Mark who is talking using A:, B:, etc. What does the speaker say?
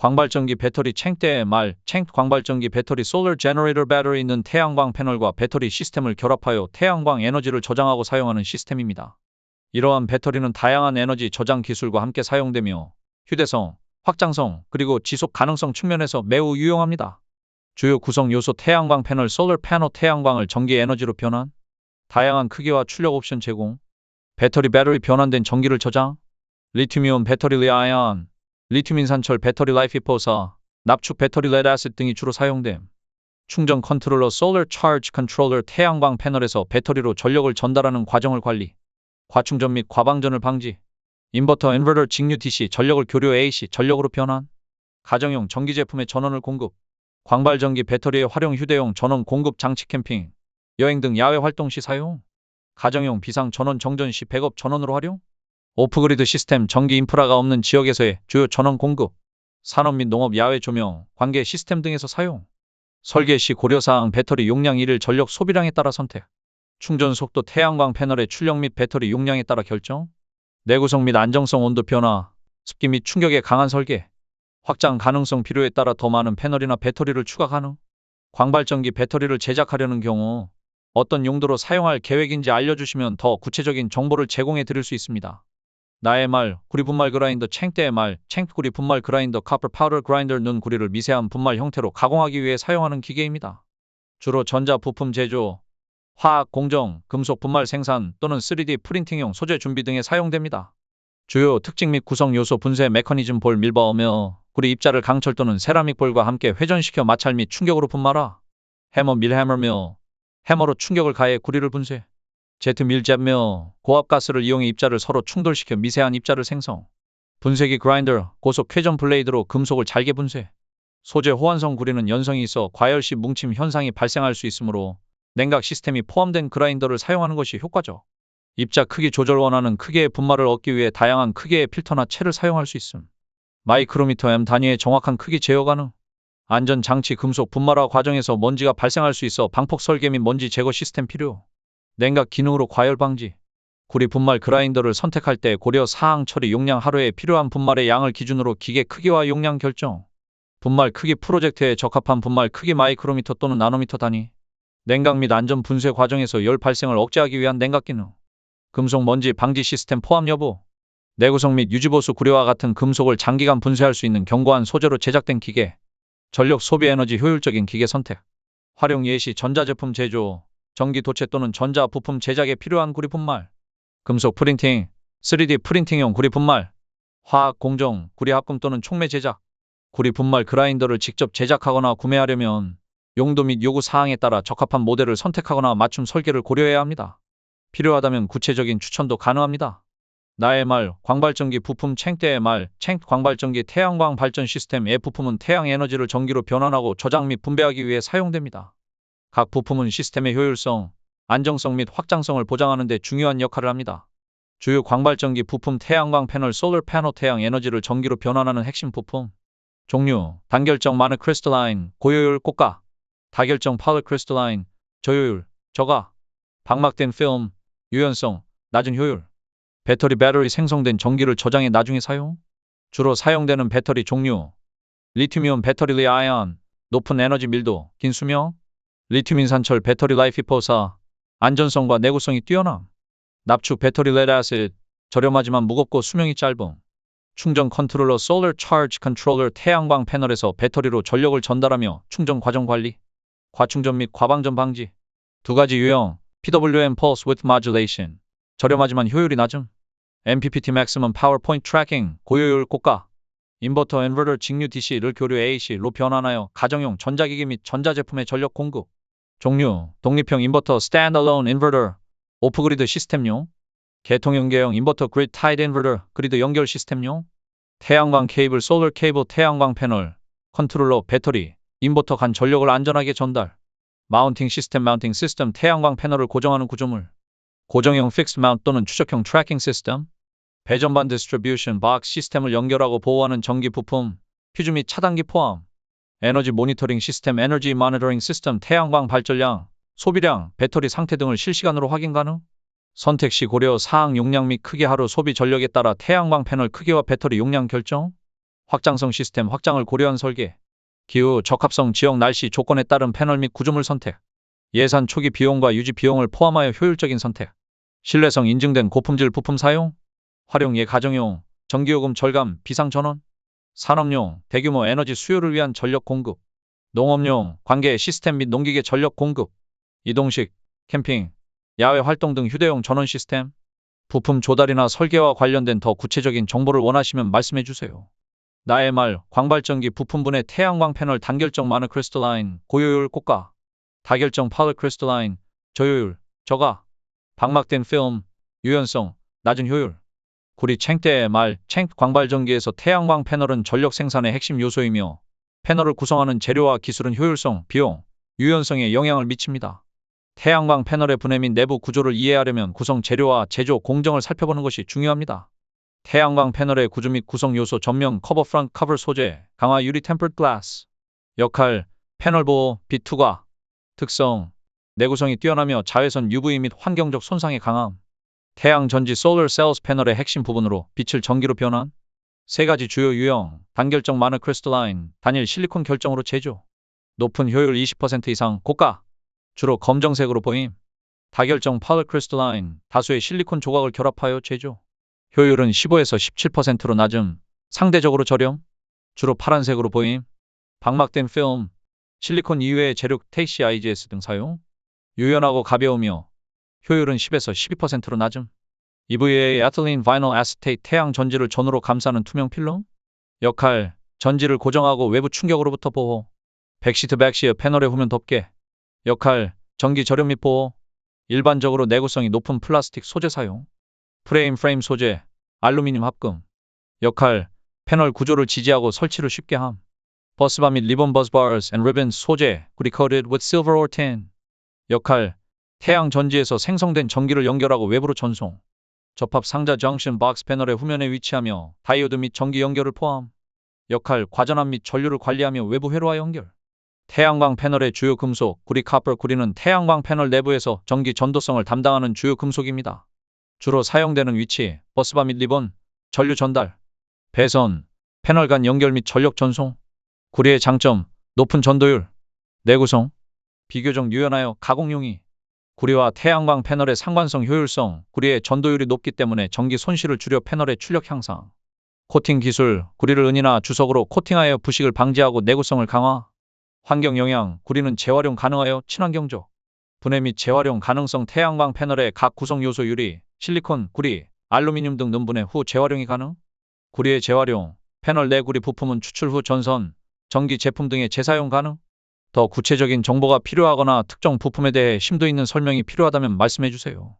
A: 광발전기 배터리 챙대 말, 챙 광발전기 배터리 솔러 제너레이터 배터리 있는 태양광 패널과 배터리 시스템을 결합하여 태양광 에너지를 저장하고 사용하는 시스템입니다. 이러한 배터리는 다양한 에너지 저장 기술과 함께 사용되며 휴대성, 확장성, 그리고 지속 가능성 측면에서 매우 유용합니다. 주요 구성 요소 태양광 패널 솔러 패널 태양광을 전기 에너지로 변환, 다양한 크기와 출력 옵션 제공, 배터리 배터리 변환된 전기를 저장, 리튬이온 배터리 리아이언, 리튬 인산철 배터리 라이프 포사, 납축 배터리 레드 아시드 등이 주로 사용됨. 충전 컨트롤러 솔러 차지 컨트롤러 태양광 패널에서 배터리로 전력을 전달하는 과정을 관리, 과충전 및 과방전을 방지, 인버터 인버터 직류 DC 전력을 교류 AC 전력으로 변환, 가정용 전기 제품의 전원을 공급, 광발전기 배터리의 활용 휴대용 전원 공급 장치 캠핑, 여행 등 야외 활동 시 사용, 가정용 비상 전원 정전 시 백업 전원으로 활용, 오프그리드 시스템 전기 인프라가 없는 지역에서의 주요 전원 공급, 산업 및 농업 야외 조명, 관계 시스템 등에서 사용, 설계 시 고려사항 배터리 용량 1일 전력 소비량에 따라 선택, 충전 속도 태양광 패널의 출력 및 배터리 용량에 따라 결정, 내구성 및 안정성 온도 변화, 습기 및 충격에 강한 설계, 확장 가능성 필요에 따라 더 많은 패널이나 배터리를 추가 가능, 광발전기 배터리를 제작하려는 경우 어떤 용도로 사용할 계획인지 알려주시면 더 구체적인 정보를 제공해 드릴 수 있습니다. 나의 말, 구리 분말 그라인더 챙대의 말, 챙구리 분말 그라인더 카퍼 파우더 그라인더 눈 구리를 미세한 분말 형태로 가공하기 위해 사용하는 기계입니다. 주로 전자 부품 제조, 화학 공정, 금속 분말 생산 또는 3D 프린팅용 소재 준비 등에 사용됩니다. 주요 특징 및 구성 요소 분쇄 메커니즘 볼 밀버어며 구리 입자를 강철 또는 세라믹 볼과 함께 회전시켜 마찰 및 충격으로 분말화, 해머 밀해머며 해머로 충격을 가해 구리를 분쇄, 제트 밀잽며 고압가스를 이용해 입자를 서로 충돌시켜 미세한 입자를 생성. 분쇄기 그라인더, 고속 회전 블레이드로 금속을 잘게 분쇄. 소재 호환성 구리는 연성이 있어 과열 시 뭉침 현상이 발생할 수 있으므로 냉각 시스템이 포함된 그라인더를 사용하는 것이 효과적. 입자 크기 조절 원하는 크기의 분말을 얻기 위해 다양한 크기의 필터나 채를 사용할 수 있음. 마이크로미터 M 단위의 정확한 크기 제어 가능. 안전 장치 금속 분말화 과정에서 먼지가 발생할 수 있어 방폭 설계 및 먼지 제거 시스템 필요. 냉각 기능으로 과열 방지. 구리 분말 그라인더를 선택할 때 고려 사항 처리 용량 하루에 필요한 분말의 양을 기준으로 기계 크기와 용량 결정. 분말 크기 프로젝트에 적합한 분말 크기 마이크로미터 또는 나노미터 단위. 냉각 및 안전 분쇄 과정에서 열 발생을 억제하기 위한 냉각 기능. 금속 먼지 방지 시스템 포함 여부. 내구성 및 유지보수 구려와 같은 금속을 장기간 분쇄할 수 있는 견고한 소재로 제작된 기계. 전력 소비 에너지 효율적인 기계 선택. 활용 예시 전자제품 제조, 전기 도체 또는 전자 부품 제작에 필요한 구리 분말, 금속 프린팅, 3D 프린팅용 구리 분말, 화학 공정, 구리 합금 또는 촉매 제작, 구리 분말 그라인더를 직접 제작하거나 구매하려면 용도 및 요구 사항에 따라 적합한 모델을 선택하거나 맞춤 설계를 고려해야 합니다. 필요하다면 구체적인 추천도 가능합니다. 나의 말, 광발전기 부품 챙대의 말, 챙 광발전기 태양광 발전 시스템의 부품은 태양 에너지를 전기로 변환하고 저장 및 분배하기 위해 사용됩니다. 각 부품은 시스템의 효율성, 안정성 및 확장성을 보장하는 데 중요한 역할을 합니다. 주요 광발전기 부품 태양광 패널 솔러 패널 태양 에너지를 전기로 변환하는 핵심 부품. 종류, 단결정 마느 크리스탈라인, 고효율 꽃가, 다결정 파울 크리스탈라인, 저효율, 저가, 방막된 필름, 유연성, 낮은 효율. 배터리 배터리 생성된 전기를 저장해 나중에 사용. 주로 사용되는 배터리 종류. 리튬이온 배터리 리아이언, 높은 에너지 밀도, 긴 수명, 리튬 인산철 배터리 라이프 포사, 안전성과 내구성이 뛰어남. 납축 배터리 레드아시드, 저렴하지만 무겁고 수명이 짧음. 충전 컨트롤러 솔러 차지 컨트롤러 태양광 패널에서 배터리로 전력을 전달하며 충전 과정 관리, 과충전 및 과방전 방지. 두 가지 유형, PWM Pulse with Modulation, 저렴하지만 효율이 낮음. MPPT Maximum Power Point Tracking, 고효율 고가. 인버터 인버터 직류 DC를 교류 AC로 변환하여 가정용 전자기기 및 전자제품의 전력 공급. 종류, 독립형 인버터 Standalone Inverter, 오프그리드 시스템용, 개통 연계형 인버터 그리드 타이드 인버터, 그리드 연결 시스템용, 태양광 케이블 솔러 케이블 태양광 패널, 컨트롤러 배터리, 인버터 간 전력을 안전하게 전달, 마운팅 시스템 마운팅 시스템 태양광 패널을 고정하는 구조물, 고정형 픽스 마운트 또는 추적형 트래킹 시스템, 배전반 디스트리뷰션 박스 시스템을 연결하고 보호하는 전기 부품, 퓨즈 및 차단기 포함, 에너지 모니터링 시스템 에너지 모니터링 시스템 태양광 발전량, 소비량, 배터리 상태 등을 실시간으로 확인 가능. 선택 시 고려 사항 용량 및 크기 하루 소비 전력에 따라 태양광 패널 크기와 배터리 용량 결정. 확장성 시스템 확장을 고려한 설계. 기후, 적합성, 지역 날씨 조건에 따른 패널 및 구조물 선택. 예산 초기 비용과 유지 비용을 포함하여 효율적인 선택. 신뢰성 인증된 고품질 부품 사용. 활용 예 가정용, 전기요금 절감, 비상 전원. 산업용, 대규모 에너지 수요를 위한 전력 공급. 농업용, 관계 시스템 및 농기계 전력 공급. 이동식, 캠핑, 야외 활동 등 휴대용 전원 시스템. 부품 조달이나 설계와 관련된 더 구체적인 정보를 원하시면 말씀해 주세요. 나의 말, 광발전기 부품분의 태양광 패널 단결정 마느 크리스탈라인, 고효율 고가, 다결정 파워 크리스탈라인, 저효율, 저가, 방막된 필름, 유연성, 낮은 효율. 구리 챙대의 말, 챙 광발전기에서 태양광 패널은 전력 생산의 핵심 요소이며 패널을 구성하는 재료와 기술은 효율성, 비용, 유연성에 영향을 미칩니다. 태양광 패널의 분해 및 내부 구조를 이해하려면 구성 재료와 제조 공정을 살펴보는 것이 중요합니다. 태양광 패널의 구조 및 구성 요소 전면 커버 프런트 커버 소재, 강화 유리 템퍼드 글라스. 역할, 패널 보호, 빛 투과. 특성, 내구성이 뛰어나며 자외선 UV 및 환경적 손상에 강함. 태양 전지 솔러 셀스 패널의 핵심 부분으로 빛을 전기로 변환. 세 가지 주요 유형, 단결정 마느 크리스탈라인, 단일 실리콘 결정으로 제조. 높은 효율 20% 이상 고가. 주로 검정색으로 보임. 다결정 파워 크리스탈라인, 다수의 실리콘 조각을 결합하여 제조. 효율은 15에서 17%로 낮음, 상대적으로 저렴. 주로 파란색으로 보임. 방막된 필름, 실리콘 이외의 재료 테이시 IGS 등 사용. 유연하고 가벼우며 효율은 10에서 12%로 낮음. EVA 에틸린 바이널 아세테이트 태양 전지를 전후로 감싸는 투명 필름. 역할, 전지를 고정하고 외부 충격으로부터 보호. 백시트 백시어 패널의 후면 덮개. 역할, 전기 절연 및 보호. 일반적으로 내구성이 높은 플라스틱 소재 사용. 프레임 프레임 소재, 알루미늄 합금. 역할, 패널 구조를 지지하고 설치를 쉽게 함. 버스바 및 리본 버스바스 앤 리본 소재, coated with silver or tin. 역할, 태양 전지에서 생성된 전기를 연결하고 외부로 전송. 접합 상자 정션 박스 패널의 후면에 위치하며 다이오드 및 전기 연결을 포함. 역할, 과전압 및 전류를 관리하며 외부 회로와 연결. 태양광 패널의 주요 금속, 구리 카퍼 구리는 태양광 패널 내부에서 전기 전도성을 담당하는 주요 금속입니다. 주로 사용되는 위치, 버스바 및 리본, 전류 전달, 배선, 패널 간 연결 및 전력 전송. 구리의 장점, 높은 전도율, 내구성, 비교적 유연하여 가공용이. 구리와 태양광 패널의 상관성 효율성, 구리의 전도율이 높기 때문에 전기 손실을 줄여 패널의 출력 향상. 코팅 기술, 구리를 은이나 주석으로 코팅하여 부식을 방지하고 내구성을 강화. 환경 영향, 구리는 재활용 가능하여 친환경적. 분해 및 재활용 가능성 태양광 패널의 각 구성 요소 유리, 실리콘, 구리, 알루미늄 등 능분해 후 재활용이 가능. 구리의 재활용, 패널 내 구리 부품은 추출 후 전선, 전기 제품 등의 재사용 가능. 더 구체적인 정보가 필요하거나 특정 부품에 대해 심도 있는 설명이 필요하다면 말씀해 주세요.